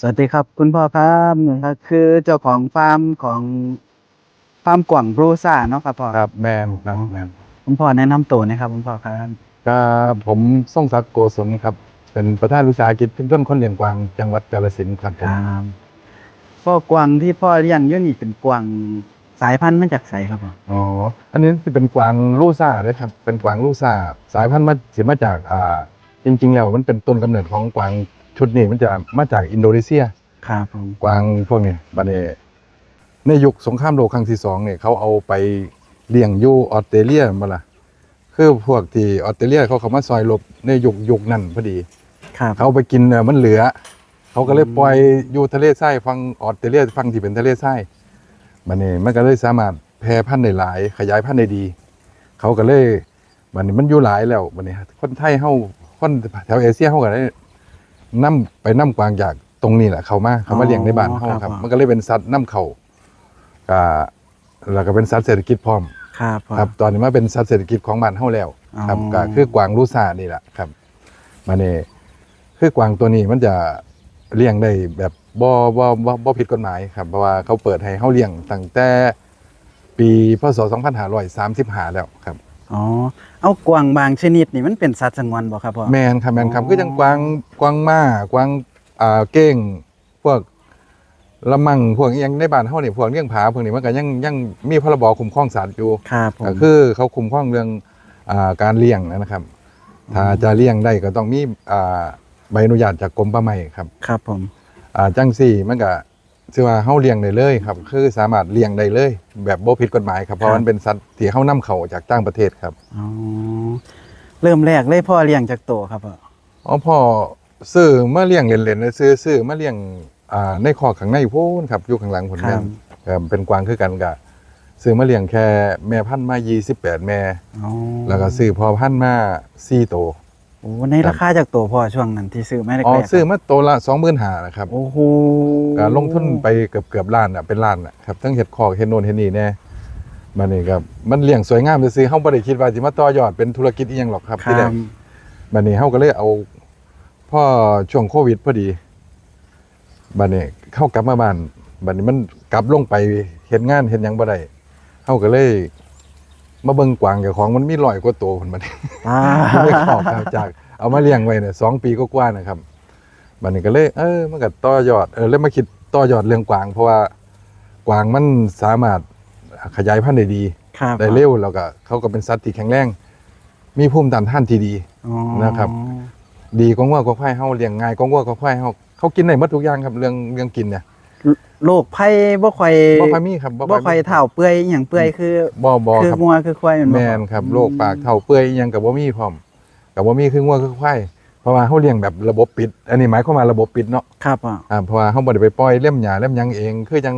สวัสดีครับ คุณพ่อครับก็คือเจ้าของฟาร์มของฟาร์มกว่างบรูซ่าเนาะครับพ่อครับแมนครับแมนคุณพ่อแนะนำตัวหนะครับคุณพ่อครับก็ผมส่งศักดิ์โกศลครับ เป็นประธานวิสาหกิจเป็นต้นคนเลี้ยงกวางจังหวัดกาฬสินธุ์ครับผคมรับพ่อกวางที่พ่อเลี้ยงอยู่นี่เป็นกวางสายพันธุ์มาจากไสครับพ่ออ๋ออันนี้สิเป็นกวางลูซ่าเลยครับเป็นกวางลูซ่า สายพันธุ์มาสิมาจากอ่าจริง ๆ แล้วมันเป็นต้นกำเนิดของกวาง ชุดนี้มันจะมาจากอินโดนีเซีย ครับผม กวางพวกนี้บัดนี้ในยุคสงครามโลกครั้งที่สองเนี่ยเขาเอาไปเลี้ยงอยู่ออสเตรเลียมาละคือพวกที่ออสเตรเลียเขาเขามาซอยรบในยุคยุคนั้นพอดี ครับ เขาเอาไปกินเนี่ยมันเหลือ เขาก็เลยปล่อยอยู่ทะเลทรายฟังออสเตรเลียฟังที่เป็นทะเลทรายมันนี่มันก็เลยสามารถแพร่พันธุ์ได้หลาย ขยายพันธุ์ได้ดี เขาก็เลยมันนี่มันอยู่หลายแล้วมันนี่คนไทยเฮาคนแถวเอเชียเฮาก็ได้ นํไปนํกวางจากตรงนี้แหละเขามาเขามาเลี้ยงในบ้านเฮาครับ มันก็เลยเป็นสัตว์นํเขาก็แล้วก็เป็นสัตว์เศรษฐกิจพร้อมครับพ่อครับ ตอนนี้มาเป็นสัตว์เศรษฐกิจของบ้านเฮาแล้ว ครับอ๋อก็คือกวางลูซ่านี่แหละครับมาเนี่คือกวางตัวนี้มันจะเลี้ยงได้แบบบ่บ่บ่บ่ผิดกฎหมายครับเพราะว่าเขาเปิดให้เฮาเลี้ยงตั้งแต่ปีพศ2535แล้วครับ อ๋อ เอากวางบางชนิดนี่มันเป็นสัตว์สงวนบ่ครับพ่อ แมนครับแมนครับอ๋อคือจังกวางกวางม้ากวางอ่าเก้ง พวกละมังพวกอหยังในบ้านเฮานี่พวกเลี้ยงผาพวกนี้มันก็ยังยังมีพรบคุ้มครองสัตว์อยู่ ครับผม ก็คือเขาคุ้มครองเรื่องอาการเลี้ยงนะครับ ถ้าจะเลี้ยงได้ก็ต้องมีอ่าใบอนุญาตจากกรมป่าไม้ครับครับผม อ่าจังสี่มันก็ ชื่อว่าเฮาเลี้ยงได้เลยครับ คือสามารถเลี้ยงได้เลย แบบบ่ผิดกฎหมายครับเพราะมันเป็นสัตว์ที่เฮานำเข้าจากต่างประเทศครับอ๋อเริ่มแรกเลยพ่อเลี้ยงจากโตครับพ่ออ๋อพ่อซื้อมาเลี้ยงเล่นๆเลยซื้อซื้อมาเลี้ยงอ่าในคอกข้างในพูนครับอยู่ข้างหลังผลคแม่รับนครับเป็นกวางคือกันกะซื้อมาเลี้ยงแค่แม่พันธุ์มา 28 แม่อ๋อแล้วก็ซื้อพ่อพันธุ์มา4โตว โอ้ในราคาจากโตพ่อช่วงนั้นที่ซื้อไม่ได้อ๋อแรกๆซื้อมาโตวละ25,000นะครับ โอ้โหก็ลงทุนไปเกือบเกือบล้านอะเป็นล้านอะครับทั้งเห็ดคอกเห็ดโนนเห็ดนี่แน่มันนี่ครับมันเลี้ยงสวยงามซื้อๆเฮาบ่ได้คิดว่าสิมาต่อยอดเป็นธุรกิจอีหยังหรอกครับคที่แรรักบบัดนี้เฮาก็เลยเอาพ่อช่วงโควิดพอดีบัดนี้เข้ากลับมาบ้านบัดนี้มันกลับลงไปเฮ็ดงานเฮ็ดหยังบ่ได้เฮาก็เลย มาเบิ่งกวางเจ้าของมันมีร้อยกว่าตัวพุ่นบัดนี้อ่าไม่ขอบครับจาก เอามาเลี้ยงไว้เนี่ยสองปีก็กว่าๆนะครับบัดนี้ก็เลยเออมันก็ต่อยอดเออเลยมาคิดต่อยอดเรื่องกวาง เพราะว่ากวางมันสามารถขยายพันธุ์ได้ดีครับได้เร็วแล้วก็เขาก็เป็นสัตว์ที่แข็งแรง มีภูมิต้านทานที่ดีอ๋อนะครับ ดีกว่างัวกว่าควายเฮาเลี้ยงง่ายกว่างัวกว่าควายเฮาเขากินได้หมดทุกอย่างครับเรื่องเรื่องกินเนี่ย โรคภัยบ่ค่อยบ่ค่อยมีครับบ่ค่อยเท่าเปื่อยอหย่างเปื่อยคือบ่บ่คือครับงัวคือควายมันบ่แม่นครับโรคปากเท่าเปื่อยอิหยังกับบ่มีพร้อมกับบ่มีคืองัวคือควายเพราะว่าเฮาเลี้ยงแบบระบบปิด อันนี้หมายความว่าระบบปิดเนาะครับอะอ่าเพราะว่าเขาบ่ได้ไปปล่อยเล่มหญ้าเล่มหยังเอง คือยัง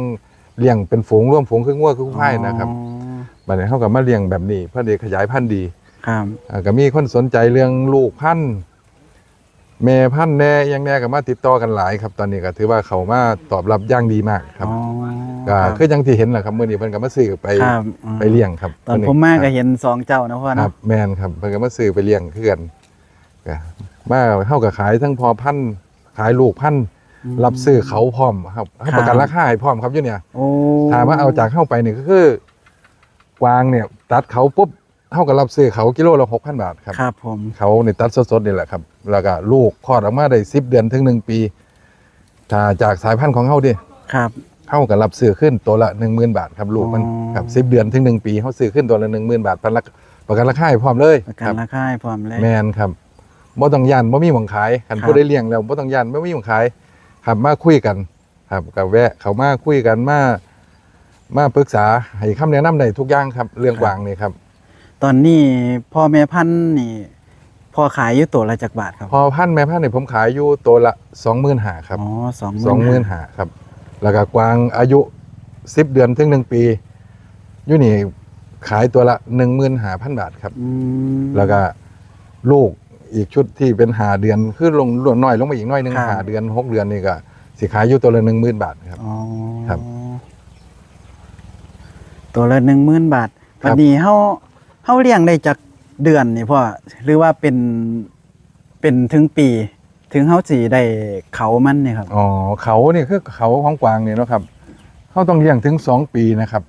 เลี้ยงเป็นฝูงร่วมฝูงคืองัวคือควายนะครับอ๋อบัดนี้เขาก็มาเลี้ยงแบบนี้เพื่อได้ขยายพันธุ์ดีครับอ่าก็มีคนสนใจเรื่องลูกพันธุ์ แม่พันธุ์แน่อยังแน่ก็มาติดต่อกันหลายครับตอนนี้ก็ถือว่าเขามาตอบรับอย่างดีมากครับอ๋อก็รับ คือจังที่เห็นแหละครับมื้อนี้เพิ่นก็มาซื้อไปครับอืม ไปเลี้ยงครับตอนผมมาก็เห็นสองเจ้านะพ่อครัเนาะบแม่นครับเพิ่นก็มาซื้อไปเลี้ยงคือกันก็มาเฮาก็ขายทั้งพอพันธุ์ขายลูกพันธุ์รับซื้อเขาพร้อมครับให้ประกันราคาให้พร้อมครับอยู่เนี่ย โอ้ถามว่าเอาจากเข้าไปนี่ก็คือ กวางเนี่ย ตัดเขาปุ๊บ เท่ากับรับซื้อเขากิโลละหกพันบาทครับ ครับผมเขาเนี่ยตัดสดๆนี่แหละครับ แล้วก็ลูกคลอดออกมาได้สิบเดือนถึงหนึ่งปี ถ้าจากสายพันธุ์ของเขาดิครับเข้ากับรับซื้อขึ้นตัวละหนึ่งหมื่นบาทครับลูกมันอ๋อครับสิบเดือนถึงหนึ่งปีเขาซื้อขึ้นตัวละหนึ่งหมื่นบาทประกันประกันราคาให้พร้อมเลยประคกันรับราคาให้พร้อมเลยแมนครับบ่ต้องยันบ่มีหวังขายคันครับผู้ได้เลี้ยงแล้วบ่ต้องยันบ่มีหวังขายครับมาคุยกัน ครับกับแวะเขามาคุยกันมามาปรึกษาให้คำแนะนำได้ทุกอย่างครับ เรื่องกวางนี่ครับ ตอนนี้พ่อแม่พันธุ์นี่พ่อขายอยู่ตัวละจักบาทครับพอพันธุ์แม่พันธุ์นี่ผมขายอยู่ตัวละ25,000ครับอ๋อสอง25,000ครับ แล้วก็กวางอายุ10เดือนถึง1ปีอยู่นี่ขายตัวละ15,000บาทครับ อืม แล้วก็ลูกอีกชุดที่เป็นหาเดือนคือลงลงน้อยลงไปอีกน้อยหนึงครับ หาเดือนหกเดือนนี่ก็สิขายอยู่ตัวละ10,000บาทครับ อ๋อครับตัวละหนึ่งหมื่นบาทครับวันนี้เฮา เฮาเลี้ยงได้จากเดือนนี่พ่อหรือว่าเป็นเป็นถึงปี ถึงเฮาสิได้เขามันเนี่ยครับ อ๋อเขานี่คือเขาของกวางเนี่ยเนาะครับเขาต้องเลี้ยงถึงสองปีนะครับ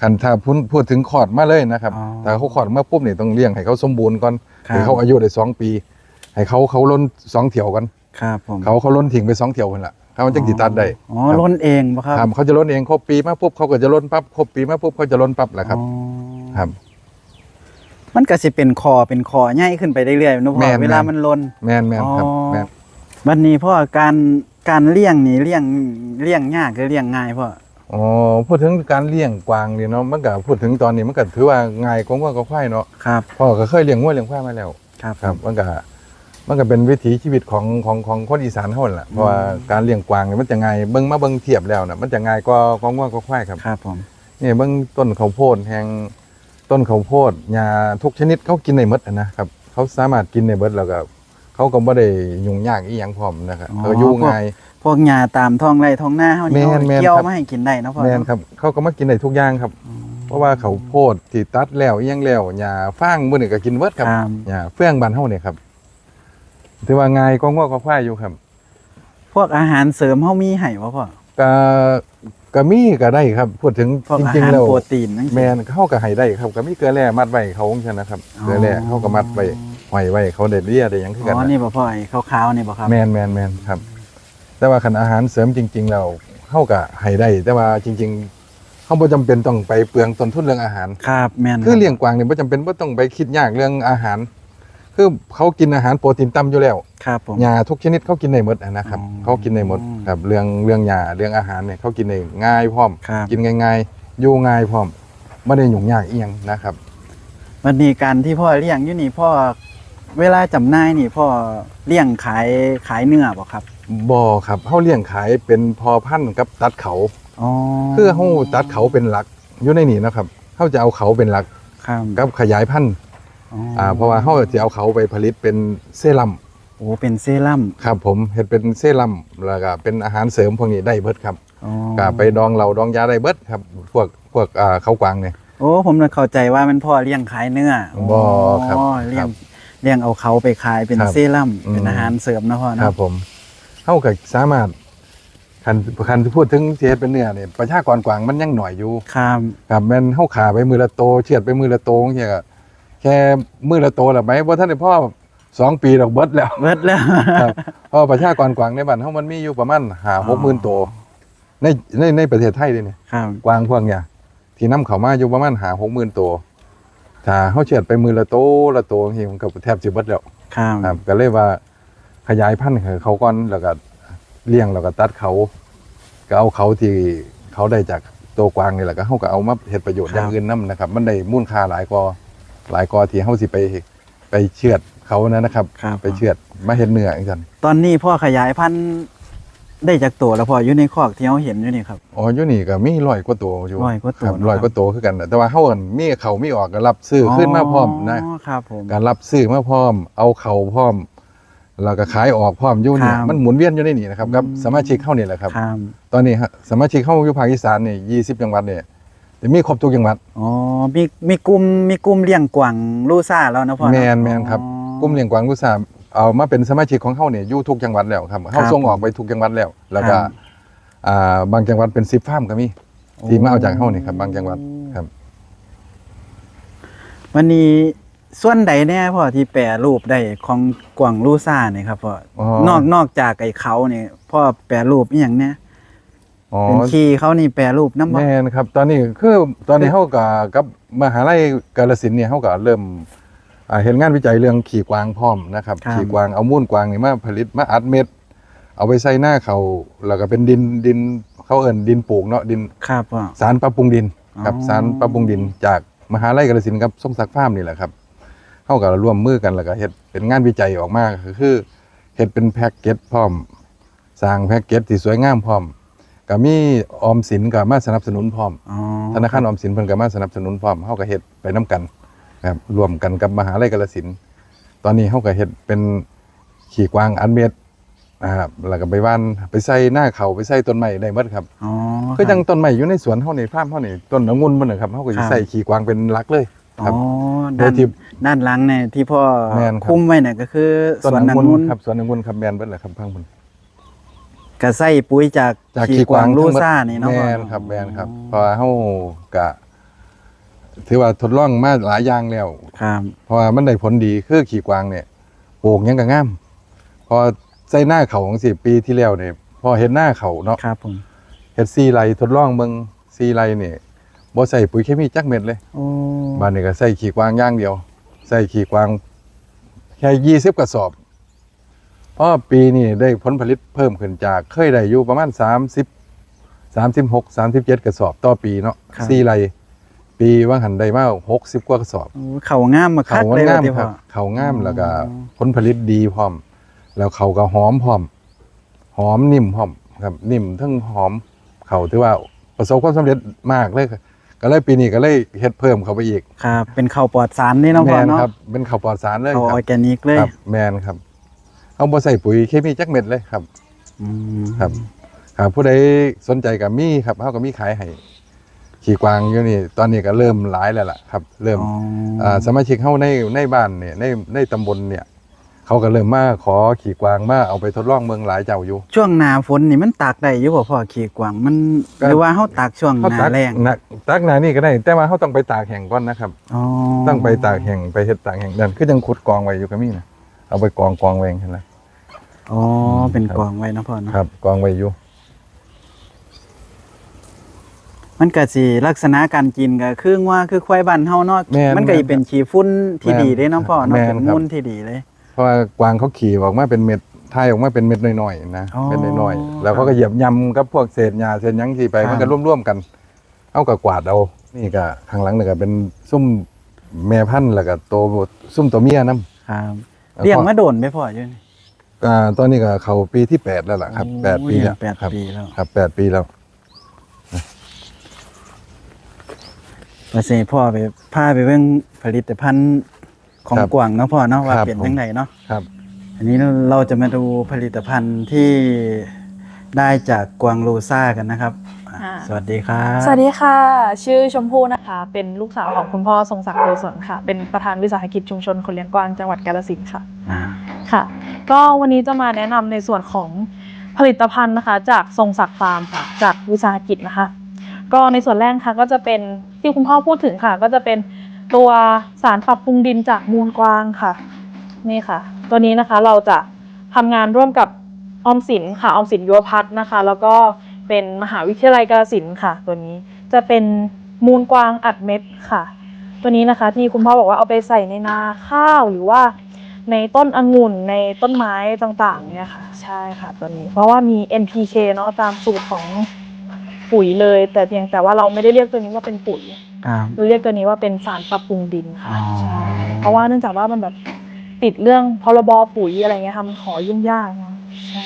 คันถ้าพูดพูดถึงขอดมาเลยนะครับ อ๋อแต่เขาขอดมาปุ๊บเนี่ยต้องเลี้ยงให้เขาสมบูรณ์ก่อนครับ ให้เขาอายุได้สองปี ให้เขาเขาล้นสองเถี่ยวกันครับผมเขาเขาล้นทิ้งไปสองเถี่ยวคนละเขาจะติตัดได้ อ๋อล้นเองบ่ครับครับเขาจะล้นเองครบปีมาปุ๊บเขาก็จะล้นปั๊บครบปีมาปุ๊บเขาจะล้นปั๊บแหละครับ อ๋อครับ มันก็สิเป็นคอเป็นคอใหญ่ขึ้นไปเรื่อยๆเนาะพ่แม่อนเวลามันล้นแมนแมนครับอ๋อ แมนบัดนี้พ่อการการเลี้ยงนี่เลี้ยงเลี้ยงยากหรือเลี้ยงง่ายพ่ออ๋อพูดถึงการเลี้ยงกวางเนี่ยเนาะมันก็พูดถึงตอนนี้มันก็ถือว่าง่ายกว่าก็ควายเนาะครับพ่อก็เคยเลี้ยงวัวเลี้ยงควายมาแล้วครับ ครับมันก็มันก็เป็นวิถีชีวิตของของของคนอีสานเท่านั้นแหละเพราะว่าการเลี้ยงกวางเนี่ยมันจะง่ายเบิ่งมาเบิ่งเทียบแล้วนะมันจะง่ายกว่ากองว่าก็ควายครับ ครับผม นี่เบิ่งต้นข้าวโพดแห่ง ต้นข้าวโพดหญ้าทุกชนิดเขากินในหมดอะนะครับเขาสามารถกินในเบิดแล้วก็เขาก็บ่ได้ยุ่งยากอีหยังพร้อมนะครับเขาอยู่ง่ายพวกหญ้าตามท้องไร่ท้องนาเฮานี่แม่นเฮาแม่นเกี่ยวครับมาให้กินได้เนาะพ่อแม่นครับเขาก็มากินได้ทุกอย่างครับ เพราะว่าเขาวโพดที่ตัดแล้วอีหยังแล้วหญ้าฟางมื้อนี้ก็กินเบิดครับครับหญ้าเฟื่องบ้านเฮาเนี่ยครับถือว่าง่ายกว่าง้อก็ควายอยู่ครับ พวกอาหารเสริมเฮามีให้บ่พ่อก็ ก็มีก็ได้ครับ พูดถึงพวกจอาริงหาๆรแล้วโปรตีนจังซี่แมนเขาก็ให้ได้ครับก็มีเกลือแร่มัดไว้เขาของฉันนะครับเกลือแร่เขาก็มัดไว้ไว้ไว้เขาได้เลียได้หยังคืออ๋กันอนะนี่บ่พ่อไอ้ขาวๆนี่บ่ครับแมนแมนแมนครับ แต่ว่าคันอาหารเสริมจริงๆแล้วเขาก็ให้ได้ แต่ว่าจริง ๆเขาบ่จำเป็นต้องไปเปลืองต้นทุนเรื่องอาหาร ครับแม่นคือเลี้ยงกวางเนี่ยบ่จำเป็นบ่ต้องไปคิดยากเรื่องอาหาร คือเขากินอาหารโปรตีนต่ำอยู่แล้วครับผมหญ้าทุกชนิดเขากินได้หมดอะนะครับ อ๋อเขากินได้หมดครับเรื่องเรื่องหญ้าเรื่องอาหารเนี่ยเขากินได้ง่ายพร้อม ครับ กินง่ายๆอยู่ง่ายพร้อมไม่ได้ยุ่งยากอีหยังนะครับวันนี้การที่พ่อเลี้ยงอยู่นี่พ่อเวลาจำหน่ายนี่พ่อเลี้ยงขายขายเนื้อบ่ครับบ่ครับเขาเลี้ยงขายเป็นพอพันธุ์กับตัดเขาอ๋อคือเขาตัดเขาเป็นหลักอยู่ในนี่นะครับเขาจะเอาเขาเป็นหลักครับกับขยายพันธุ์ อ๋ออ่าเพราะว่าเขาจะเอาเขาไปผลิตเป็นเซรั่มโอ้เป็นเซรั่มครับผมเฮ็ดเป็นเซรั่มแล้วก็เป็นอาหารเสริมพวกนี้ได้เบิดครับอ๋อก็ไปดองเหล้าดองยาได้เบิดครับ พวกพวกอ่าเขากวางเนี่ยโอ้ผมน่ะเข้าใจว่ามันพ่อเลี้ยงขายเนื้อบ่ครับอ๋อเลี้ยงเลี้ยงเอาเขาไปขายเป็นครับเซรั่มอืมเป็นอาหารเสริมนะพ่อครัเนาะบผมเขาก็สามารถคันคันที่พูดถึงเสียเป็นเนื้อเนี่ยประชากรกวางมันยังหน่อยอยู่ครับครับแม่นเฮาขาไปมือละโตเฉียดไปมือละโตจังซี่ก็ แค่มือละโตละไหมบ่ทันได้พ่อสองปีดอกเบิดแล้วเบิดแล้วครับเพราะประชากรกวางในบ้านเฮามันมีอยู่ประมาณ5 6หมื่นโตวในในในประเทศไทยเลยเนี่ยครับกวางพวกเนี่ยที่นํเข้ามาอยู่ประมาณ5 6หมื่นโตวถ้าเฮาเฉียดไปมือละโตละโตจังซี่มันก็แทบสิเบิดแล้วครับครับก็เลยว่าขยายพันธุ์ให้เขาก่อนแล้วก็เลี้ยงแล้วก็ตัดเขา ก็เอาเขาที่เขาได้จากตัวกวางนี่แหละก็เขาก็เอามาเฮ็ดประโยชน์อย่างอื่นนํนะครับ มันได้มูลค่าหลายกว่า หลายกว่าที่เฮาสิไปไปเชือดเขานะนะครับ ครับ ไปเชือดมาเฮ็ดเนื้อจังซั่นตอนนี้พ่อขยายพันธุ์ได้จากตัวแล้วพ่ออยู่ในคอกที่เราเห็นอยู่นี่ครับ อ๋ออยู่นี่ก็มีร้อยกว่าตัวอยู่ร้อยกว่าตัวครับเนอะร้อยกว่าตัวคือกันนะแต่ว่าเฮาอั่นมีเขามีออกก็รับซื้อขึ้นมาพร้อมนะ ครับผม การรับซื้อมาพร้อม เอาเขาพร้อม แล้วก็ขายออกพร้อมอยู่นี่ครับมันหมุนเวียนอยู่ในนี่นะครับกับอืม สมาชิกเฮานี่แหละครับ ครับ ตอนนี้ฮะสมาชิกเข้าอยู่ภาคอีสานนี่ยี่สิบจังหวัดเนี่ย จะมีครบทุกจังหวัดอ๋อมีมีกลุ่มมีกลุ่มเลี้ยงกวางลูซ่าแล้วนะพ่อเาะแมนแมนครับอ๋อ กลุ่มเลี้ยงกวางกุศลเอามาเป็นสมาชิกของเขาเนี่ยอยู่ทุกจังหวัดแล้วครับเขาส่งออกไปทุกจังหวัดแล้ว แล้วก็ครับ อ่าบางจังหวัดเป็นสิบฟาร์มก็มี ที่มาเอาจากเขานี่ครับบางจังหวัดครับ วันนี้ส่วนใดแน่พ่อที่แปรรูปได้ของกวางลูซ่านี่ครับพ่ออ๋อนอกนอกจากไอ้เขาเนี่ยพ่อแปรรูปอีหยังเนี่ย อ๋อเป็นขี้เขานี่แปรรูปน้ำบ่แมนครับ ตอนนี้คือตอนนี้เขากับกับมหาลัยกาฬสินธุ์เนี่ยเขาก็เริ่มอ่าเห็นงานวิจัยเรื่องขี่กวางพร้อมนะครับขี่กวางเอามูลกวางนี่มาผลิตมาอัดเม็ด เอาไปใส่หน้าเขาแล้วก็เป็นดินดินเขาเอิ้นดินปลูกเนาะดินครับพ่อ สารปรับปรุงดินครับอ๋อ สารปรับปรุงดินจากมหาลัยกาฬสินธุ์กับสมศักดิ์ฟาร์มนี่แหละครับเข้ากับร่วมมือกันแล้วก็เฮ็ดเป็นงานวิจัยออกมาก็คือเฮ็ดเป็นแพ็กเกจพร้อมสร้างแพ็กเกจที่สวยงามพร้อม ก็มีออมสินก็มาสนับสนุนพร้อมอ๋อธนาคารออมสินเพิ่นก็มาสนับสนุนพร้อมเฮาก็เฮ็ดไปนํกันครับร่วมกันกับมหาลัยกาฬสินธุ์ตอนนี้เฮาก็เฮ็ดเป็นขี่กวางอันเม็ดนะครับแล้วก็ไปว่านไปใส่หน้าเขาไปใส่ต้นไม้ได้หมดครับอ๋อก็ยังต้นไม้อยู่ในสวนเฮาในฟาร์มเฮานี่ต้นองุ่นมันนะครับเฮาก็ครัสิบใส่ขี่กวางเป็นหลักเลยออ๋ครัอบโดด้ายนที่ด้านหลังเนี่ยที่พ่อแม่นครับคุ้มไว้เนี่ยก็คือสต้นวนอันางงุ่นุนนครับสวนองุ่นครับแมนเบิดแหละครับพังพุ่น ก็ใส่ปุ๋ยจากจากขี้ขี้กวางกวางลูทั้งหมดซ่านี่เนาะแมพ่อนครับแมนครับเพราะว่าเฮากะ ถือว่าทดลองมาหลายอย่างแล้วครับเพราะว่ามันได้ผลดีคือขี่กวางเนี่ยปลูกหยังก็งามพอใส่หน้าเขาของสิปีที่แล้วเนี่ยพอเห็นหน้าเขาเนาะครับผมเฮ็ดซีไรทดลองเบิ่งซีไรเนี่ยบ่ใส่ปุ๋ยเคมีจักเม็ดเลยโอ้บ้านนี้ก็ใส่ขี่กวางอย่างเดียว ใส่ขี่กวางแค่ยี่สิบกระสอบ เพราะปีนี้ได้ผลผลิตเพิ่มขึ้นจากเคยได้อยู่ประมาณสามสิบสามสิบหกสามสิบเจ็ดกระสอบต่อปีเนาะซีไรปีว่างหันได้มาหกสิบกว่ากระสอบ โอ้เขางามมาคัเขากเลยงามว่าที่คพ่รัอบเขางามแล้วก็อ๋อ ผลผลิตดีพร้อม แล้วเขาก็หอมพร้อม หอมนิ่มพร้อมครับ นิ่มทั้งหอมเขาถือว่าประสบความสำเร็จมากเลยครับก็เลยปีนี้ก็เลยเฮ็ดเพิ่มเข้าไปอีกครับ เป็นข้าวปลอดสารนี่เนาะแมพ่อนเนาะครับเป็นข้าวปลอดสารเลยข้าวคอรัอบร์แกนิกเลย ครับแมนครับ เอาบ่ใส่ปุ๋ยเคมีจักเม็ดเลยครับ อืมครับครับผู้ใดสนใจกับมีครับเฮาก็มีขายให้ขี่กวางอยู่นี่ ตอนนี้ก็เริ่มหลายแล้วล่ะครับ เริ่มอ๋อออ่าสมาชิกเฮาในในบ้านเนี่ยในในตำบลเนี่ย เขาก็เริ่มมาขอขี่กวางมาเอาไปทดลองเมืองหลายเจ้าอยู่ ช่วงหน้าฝนนี่มันตากได้อยู่บ่พ่อขี้กวางมันก็ หรือว่าเฮาตากช่วงเขาหน้าตักแรงนะตักหนานี่ก็ได้ แต่ว่าเขาต้องไปตากแห้งก่อนนะครับ อ๋อต้องไปตากแห้งไปเฮ็ดตากแห้งนั่นคือยังขุดกองไว้อยู่ก็มีนะ เอาไปกองกองไว้เห็นไหมอ๋อเป็นครับกองไว้เนาะพ่อเนาะครับ กองไว้อยู่มันก็สิลักษณะการกินก็คือว่าคือควายบ้านเฮาเนาะแม่นมันก็สิเป็นขี้ฝุ่นที่แม่นดีเด้เนาะพ่อเนาะแม่นเป็นครับมูลที่ดีเลย เพราะว่ากวางเขาขี่ออกมาเป็นเม็ดทายออกมาเป็นเม็ดน้อยๆนะอ๋อเม็ดน้อยๆแล้วเขาก็เหยียบยำกับพวกเศษหญ้าเศษหยังที่ไปครับมันก็ร่วมๆกัน เอากับกวาดเอานี่ก็ข้างหลังนี่ก็เป็นซุ่มแม่พันธุ์แล้วก็โตซุ่มตัวเมียนํครับแล้วก็ เลี้ยงมาโดนไหมพ่ออยู่นี่อ่าตอนนี้ก็เขาปีที่แปดแล้วล่ะครับโอ้แปดปีเลี้ยแล้วงแปดครับปีแล้วครับแปดปีแล้วว่าสิพ่อไปพาไปเบิ่งผลิตภัณฑ์ของครับกวางเนาะพ่อเนาะว่าครับเป็นผมจังไดเนาะครับ อันนี้เราจะมาดูผลิตภัณฑ์ที่ได้จากกวางโลซ่ากันนะครับอะอ่า สวัสดีครับ สวัสดีค่ะ ชื่อชมพู่นะคะ เป็นลูกสาวของคุณพ่อทรงศักดิ์โลสนค่ะ เป็นประธานวิสาหกิจชุมชนคนเลี้ยงกวางจังหวัดกาฬสินธุ์ค่ะอ่าค่ะ ก็วันนี้จะมาแนะนำในส่วนของผลิตภัณฑ์นะคะ จากทรงศักดิ์ฟาร์มค่ะจากวิสาหกิจนะคะ ก็ในส่วนแรกค่ะก็จะเป็นที่คุณพ่อพูดถึงค่ะ ก็จะเป็นตัวสารปรับปรุงดินจากมูลกวางค่ะ นี่ค่ะ ตัวนี้นะคะเราจะทำงานร่วมกับออมสินค่ะออมสินยุวพัฒน์นะคะ แล้วก็ เป็นมหาวิทยาลัยกาฬสินธุ์ค่ะ ตัวนี้จะเป็นมูลกวางอัดเม็ดค่ะ ตัวนี้นะคะที่คุณพ่อบอกว่าเอาไปใส่ในนาข้าวหรือว่า ในต้นองุ่นในต้นไม้ต่างๆเนี่ยค่ะ ใช่ค่ะตัวนี้ เพราะว่ามี NPK เนาะตามสูตรของปุ๋ยเลย แต่เพียงแต่ว่าเราไม่ได้เรียกตัวนี้ว่าเป็นปุ๋ยครับ เราเรียกตัวนี้ว่าเป็นสารปรับปรุงดินค่ะอ๋อ ใช่เพราะว่าเนื่องจากว่ามันแบบติดเรื่องพรบปุ๋ยอะไรเงี้ยทำขอยุ่งยากเนาะใช่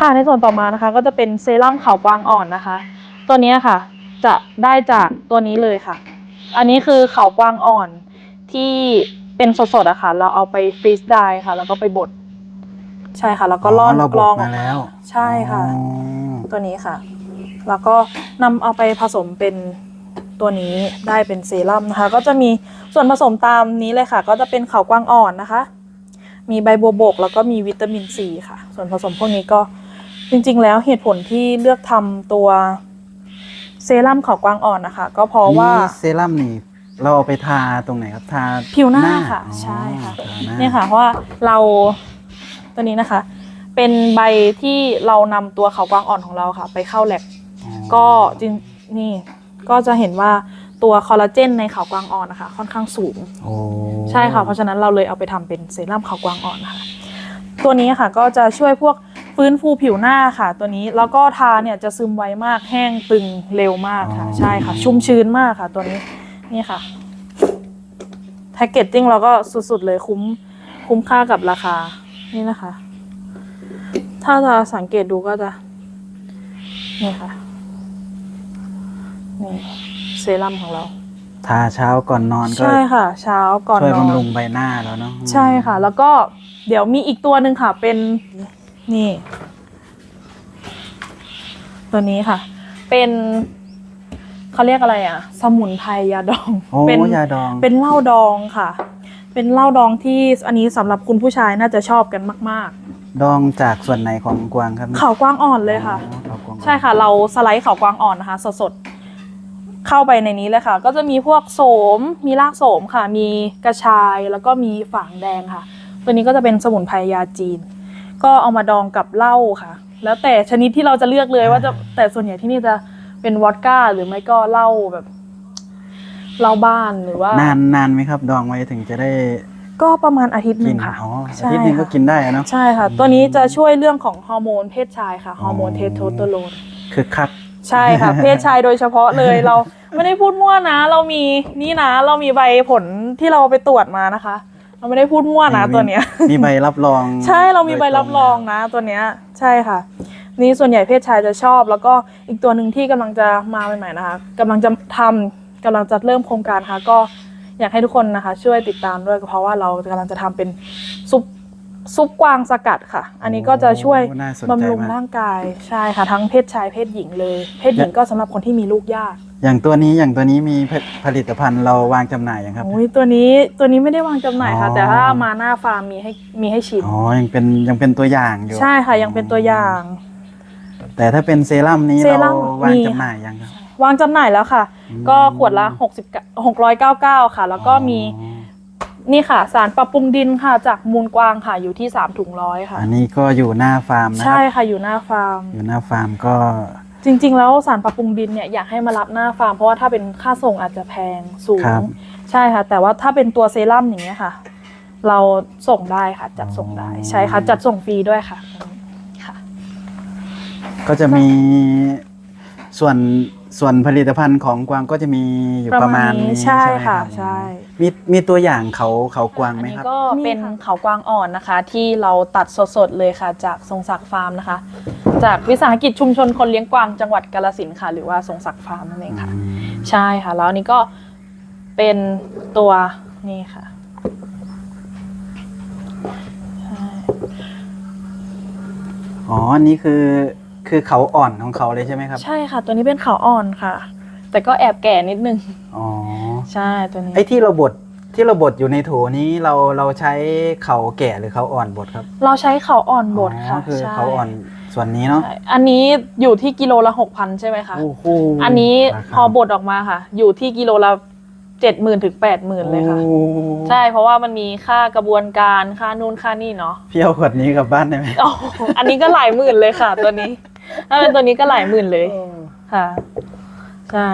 ค่ะในส่วนต่อมานะคะ ก็จะเป็นเซรั่มขาวกวางอ่อนนะคะ ตัวเนี้ยค่ะ จะได้จากตัวนี้เลยค่ะ อันนี้คือขาวกวางอ่อนที่เป็นสดๆอะค่ะ เราเอาไปฟรีสไดร์ค่ะ แล้วก็ไปบดใช่ค่ะ แล้วก็ร่อนเรากรองบดมาแล้ว ใช่ค่ะอ๋อตัวนี้ค่ะ แล้วก็นำเอาไปผสมเป็นตัวนี้ได้เป็นเซรั่มนะคะ ก็จะมีส่วนผสมตามนี้เลยค่ะ ก็จะเป็นเขากวางอ่อนนะคะ มีใบบัวบก แล้วก็มีวิตามินซีค่ะ ส่วนผสมพวกนี้ก็ จริงๆ แล้วเหตุผลที่เลือกทำตัวเซรั่มเขากวางอ่อนนะคะ ก็เพราะว่าเซรั่มนี่ เราเอาไปทาตรงไหนครับทาผิวหน้าค่ะอ๋อใช่ค่ะ ทาหาเนี่ยค่ะเพราะว่าเราตัวนี้นะคะ เป็นใบที่เรานำตัวเขากวางอ่อนของเราค่ะ ไปเข้าแลบอ๋อก็จริงนี่ก็จะเห็นว่าตัวคอลลาเจนในเขากวางอ่อนนะคะค่อนข้างสูง โอ้ใช่ค่ะ เพราะฉะนั้นเราเลยเอาไปทำเป็นเซรั่มเขากวางอ่อนนะคะตัวนี้ค่ะก็จะช่วยพวก ฟื้นฟูผิวหน้าค่ะ ตัวนี้แล้วก็ทาเนี่ยจะซึมไวมากแห้งตึงเร็วมากค่ะ ใช่ค่ะ ชุ่มชื้นมากค่ะ ตัวนี้นี่ค่ะแพคเกจจิ้งเราก็สุดๆเลยคุ้มคุ้มค่ากับราคา นี่นะคะ ถ้าจะสังเกตดูก็จะ นี่ค่ะ นี่เซรั่มของเรา ทาเช้าก่อนนอนก็ใช่ค่ะ เช้าก่อนช่วยนอนบำรุงใบหน้าแล้วเนาะใช่ค่ะ แล้วก็เดี๋ยวมีอีกตัวหนึ่งค่ะ เป็น นี่ ตัวนี้ค่ะ เป็นเขาเรียกอะไรอะ สมุนไพรยาดองโอ้เป็นยาดอง เป็นเหล้าดองค่ะ เป็นเหล้าดองที่อันนี้สำหรับคุณผู้ชายน่าจะชอบกันมาก ดองจากส่วนไหนของกวางครับๆ เขากวางอ่อนเลยค่ะ อ๋อเขากวางใช่ค่ะ เราสไลด์เขากวางอ่อนนะคะ สดๆ เข้าไปในนี้เลยค่ะ ก็จะมีพวกโสม มีรากโสมค่ะ มีกระชายแล้วก็มีฝางแดงค่ะ ตัวนี้ก็จะเป็นสมุนไพรยาจีน ก็เอามาดองกับเหล้าค่ะ แล้วแต่ชนิดที่เราจะเลือกเลยว่าจะแต่ส่วนใหญ่ที่นี่จะเป็นวอดก้า หรือไม่ก็เหล้าแบบเหล้าบ้านหรือว่านานนานไหมครับ ดองไว้ถึงจะได้ก็ประมาณอาทิตย์หกินึ่นงค่ะอ๋ออาใช่ทิตย์หนึงก็ค่ะกินได้อะเนาะ ใช่ค่ะ ตัวนี้จะช่วยเรื่องของฮอร์โมนเพศชายค่ะฮอร์โมนเทสโทสเตอโรน คือคัก ใช่ค่ะ เพศชายโดยเฉพาะเลยเราไม่ได้พูดมั่วนะ เรามีนี่นะ เรามีใบผลที่เราไปตรวจมานะคะ เราไม่ได้พูดมั่วนะตัวเนี้ย มีใบรับรอง ใช่เรามีใบรับรองนะตัวเนี้ยใช่ค่ะ นี่ส่วนใหญ่เพศชายจะชอบ แล้วก็อีกตัวหนึ่งที่กำลังจะมาใหม่ๆนะคะกำลังจะทำกำลังจะเริ่มโครงการค่ะ ก็อยากให้ทุกคนนะคะ ช่วยติดตามด้วยเพราะว่าเรากำลังจะทำเป็นซุป ซุปกวางสกัดค่ะ อันนี้ก็จะช่วยโอ้น่าสนใจบำรุงมาก ร่างกายใช่ค่ะ ทั้งเพศชายเพศหญิงเลย เพศหญิงก็สำหรับคนที่มีลูกยากอย่างตัวนี้อย่างตัวนี้มีผผลิตภัณฑ์เราวางจำหน่ายยังครับ โอ้ยตัวนี้ตัวนี้ไม่ได้วางจำหน่ายค่ะ อ๋อ แต่ถ้ามาหน้าฟาร์มมีให้มีให้ชิมอ๋อยังเป็นยังเป็นตัวอย่างอยู่ใช่ค่ะ ยังเป็นตัวอย่าง แต่ถ้าเป็นเซรั่มนี้เซรั่เรามวางมี จำหน่ายยังครับ วางจำหน่ายแล้วค่ะ อืมก็ขวดละ60 699 ค่ะ แล้วก็มีอ๋อ นี่ค่ะ สารปรับปรุงดินค่ะ จากมูลกวางค่ะอยู่ที่ 3 ถุงร้อยค่ะ อันนี้ก็อยู่หน้าฟาร์มนะคใช่รับค่ะอยู่หน้าฟาร์ม อยู่หน้าฟาร์มก็ จริงๆ แล้วสารปรับปรุงดินเนี่ยอยากให้มารับหน้าฟาร์มเพราะว่าถ้าเป็นค่าส่งอาจจะแพงสูงใช่ค่ะ แต่ว่าถ้าเป็นตัวเซรั่มอย่างเงี้ยค่ะ เราส่งได้ค่ะจัดส่งได้ใช่ค่ะ จัดส่งฟรีด้วยค่ะค่ะ ก็จะมีส่วนส่วนผลิตภัณฑ์ของกวางก็จะมีอยู่ประมาณนี้ใช่ไหมค่ะ รับใช่ มีมีตัวอย่างเขาเขากวางไหมอันนี้ครับก็เป็นเขากวางอ่อนนะคะ ที่เราตัดสดๆเลยค่ะ จากทรงศักดิ์ฟาร์มนะคะ จากวิสาหกิจชุมชนคนเลี้ยงกวางจังหวัดกาฬสินธุ์ค่ะ หรือว่าทรงศักดิ์ฟาร์มนั่นเองค่ะ ใช่ค่ะ แล้วอันนี้ก็เป็นตัวนี่ค่ะใช่อ๋ออันนี้คือคือเขาอ่อนของเขาเลยใช่ไหมครับ ใช่ค่ะ ตัวนี้เป็นเขาอ่อนค่ะ แต่ก็แอบแก่นิดนึง อ๋อ ใช่ตัวนี้ ไอ้ที่เราบดที่เราบดอยู่ในโถนี้เราเราใช้เขาแก่หรือเขาอ่อนบดครับเราใช้เขาอ่อนบดค่ะคือใช่ เขาอ่อนส่วนนี้เนาะ ใช่อันนี้อยู่ที่กิโลละหกพันใช่ไหมคะ โอ้โหอันนี้ราคาพอบดออกมาค่ะ อยู่ที่กิโลละเจ็ดหมื่นถึงแปดหมื่นเลยค่ะ โอ้ใช่เพราะว่ามันมีค่ากระบวนการค่านู่นค่านี่เนาะ พี่เอาขวดนี้กลับบ้านได้ไหมโอ้โหอันนี้ก็หลายหมื่นเลยค่ะ ตัวนี้ ถ้าเป็นตัวนี้ก็หลายหมื่นเลยค่ะ ใช่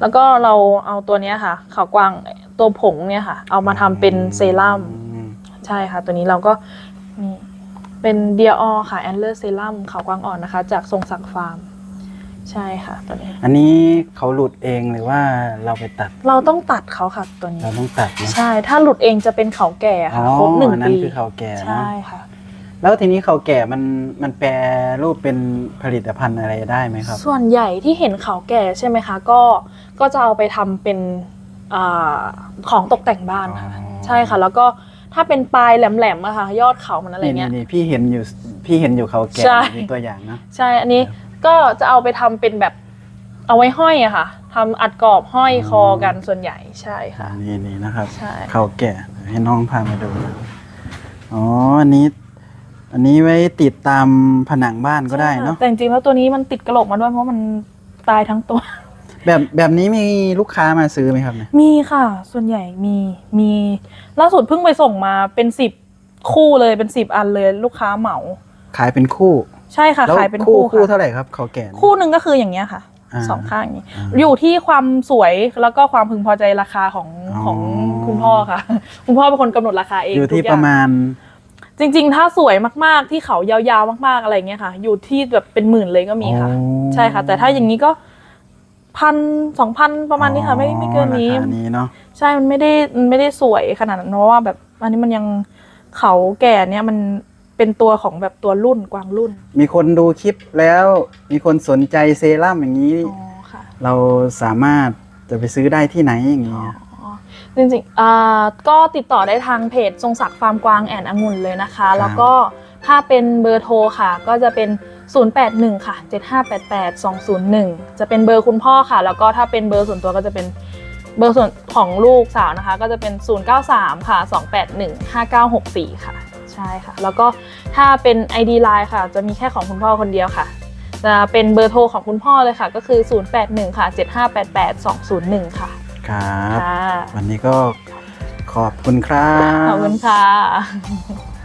แล้วก็เราเอาตัวเนี้ยค่ะขาวกวางตัวผงเนี่ยค่ะ เอามาทำเป็นเซรั่มอืมใช่ค่ะ ตัวนี้เราก็นี่เป็นเดียอค่ะแอนเลอร์เซรั่มขาวกวางอ่อนนะคะ จากทรงศักดิ์ฟาร์ม ใช่ค่ะ ตัวนี้ อันนี้เขาหลุดเองหรือว่าเราไปตัดเราต้องตัดเขาค่ะตัวนี้ เราต้องตัดนะใช่ ถ้าหลุดเองจะเป็นเขาแก่อ๋อค่ะครบหนึ่งอันนั้ปีนคือเขาแก่เนอะใช่ค่ะ แล้วทีนี้เขาแก่มันมันแปรรูปเป็นผลิตภัณฑ์อะไรได้ไหมครับ ส่วนใหญ่ที่เห็นเขาแก่ใช่ไหมคะ ก็ก็จะเอาไปทำเป็นอาของตกแต่งบ้านค่ะอ๋อใช่ค่ะ แล้วก็ถ้าเป็นปลายแหลมๆอะค่ะยอดเขามันอะไรนี่เงี้นี่ยนี่พี่เห็นอยู่พี่เห็นอยู่เขาแก่ใช่มีตัวอย่างนะใช่อันนี้ก็จะเอาไปทำเป็นแบบเอาไว้ห้อยอะค่ะทำอัดกรอบห้อยคอกันส่วนใหญ่ใช่ค่ะนี่นี่นะครับใช่เขาแก่ให้น้องพามาดูอ๋ออันนี้ อันนี้ไว้ติดตามผนังบ้านก็ได้เนาะ แต่จริงๆแล้วตัวนี้มันติดกระโหลกมาด้วยเพราะมันตายทั้งตัว แบบแบบนี้มีลูกค้ามาซื้อไหมครับเนี่ย มีค่ะ ส่วนใหญ่มีมีล่าสุดเพิ่งไปส่งมาเป็นสิบคู่เลยเป็นสิบอันเลยลูกค้าเหมา ขายเป็นคู่ ใช่ค่ะแล้วขายเป็นคู่คู่คู่ค่ะเท่าไหร่ครับเขาแก่เนี่ย คู่หนึ่งก็คืออย่างเงี้ยค่ะอ่าสองข้างอย่างนี้อ่าอยู่ที่ความสวยแล้วก็ความพึงพอใจราคาของอ๋อ ของคุณพ่อค่ะ คุณพ่อเป็นคนกำหนดราคาเองอยู่ที่ทุกประมาณ จริง ๆ ถ้าสวยมากๆ ที่เขายาวๆ มากๆ อะไรเงี้ยค่ะ อยู่ที่แบบเป็นหมื่นเลยก็มีค่ะ อ๋อ ใช่ค่ะ แต่ถ้าอย่างนี้ก็พันสองพันประมาณนี้ค่ะ ไม่ไม่เกินนี้ ราคานี้เนาะใช่มันไม่ได้มันไม่ได้สวยขนาดนั้นเพราะว่าแบบอันนี้มันยังเขาแก่เนี่ยมันเป็นตัวของแบบตัวรุ่นกวางรุ่นมีคนดูคลิปแล้วมีคนสนใจเซรั่มอย่างนี้ อ๋อค่ะ เราสามารถจะไปซื้อได้ที่ไหนอย่างนี้อ๋อ จริงๆอ่าก็ติดต่อได้ทางเพจทรงศักดิ์ฟาร์มกวางแอนองุ่นเลยนะคะ แล้วก็ถ้าเป็นเบอร์โทรค่ะ ก็จะเป็น0 081 ค่ะ 7588 201 จะเป็นเบอร์คุณพ่อค่ะ แล้วก็ถ้าเป็นเบอร์ส่วนตัวก็จะเป็นเบอร์ส่วนของลูกสาวนะคะ ก็จะเป็น 093 ค่ะ 281 5964 ค่ะ ใช่ค่ะ แล้วก็ถ้าเป็น ID Line ค่ะ จะมีแค่ของคุณพ่อคนเดียวค่ะ จะเป็นเบอร์โทรของคุณพ่อเลยค่ะ ก็คือ 081 ค่ะ 7588 201 ค่ะ ครับ ค่ะวันนี้ก็ขอบคุณครับ ขอบคุณค่ะ